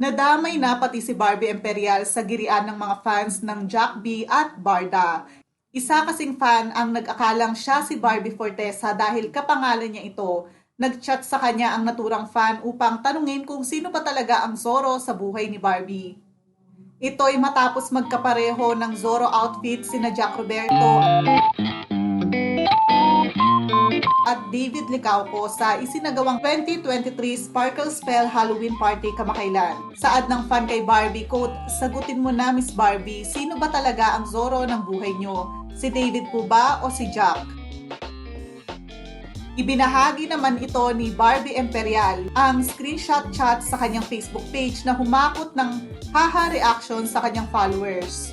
Nadamay na pati si Barbie Imperial sa girian ng mga fans ng Jack B at Barda. Isa kasing fan ang nag-akalang siya si Barbie Fortesa dahil kapangalan niya ito. Nag-chat sa kanya ang naturang fan upang tanungin kung sino ba talaga ang Zorro sa buhay ni Barbie. Ito'y matapos magkapareho ng Zorro outfit sina Jack Roberto at David Licauco sa isinagawang 2023 Sparkle Spell Halloween Party kamakailan. Saad ng fan kay Barbie, quote, Sagutin mo na Miss Barbie, sino ba talaga ang Zorro ng buhay nyo? Si David po ba o si Jack? Ibinahagi naman ito ni Barbie Imperial ang screenshot chat sa kanyang Facebook page na humakot ng haha reaction sa kanyang followers.